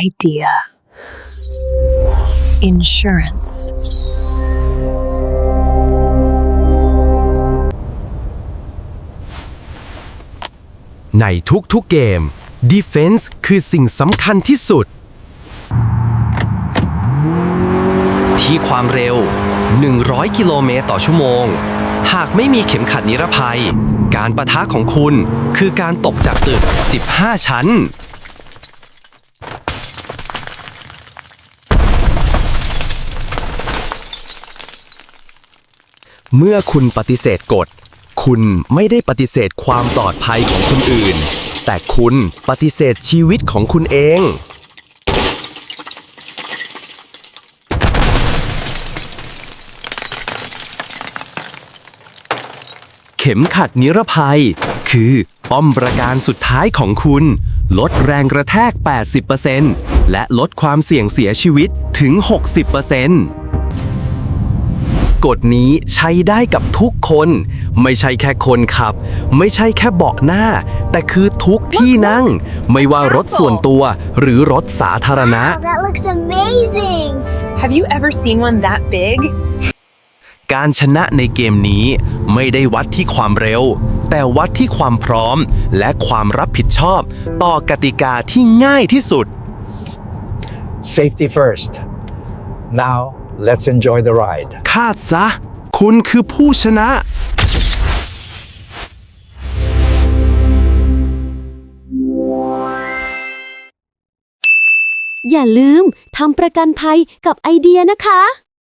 idea. Insurance. ในทุกๆเกม Defense คือสิ่งสำคัญที่สุด ที่ความเร็ว 100 กิโลเมตรต่อชั่วโมง หากไม่มีเข็มขัดนิรภัย การประทะของคุณคือการตกจากตึก 15 ชั้น เมื่อคุณปฏิเสธกฎ คุณไม่ได้ปฏิเสธความปลอดภัยของคนอื่น แต่คุณปฏิเสธชีวิตของคุณเอง เข็มขัดนิรภัย คือป้อมประการสุดท้ายของคุณ ลดแรงกระแทก 80%และลดความเสี่ยงเสียชีวิตถึง 60% กฎนี้ใช้ได้กับทุกคน ไม่ใช่แค่คนขับ ไม่ใช่แค่เบาะหน้า แต่คือทุกที่นั่ง ไม่ว่ารถส่วนตัวหรือรถสาธารณะ Wow, that looks amazing! Have you ever seen one that big? การชนะในเกมนี้ไม่ได้วัดที่ความเร็ว แต่วัดที่ความพร้อมและความรับผิดชอบ ต่อกติกาที่ง่ายที่สุด Safety first. Now, let's enjoy the ride. คาดซะ คุณคือผู้ชนะ อย่าลืมทำประกันภัยกับไอเดียนะคะ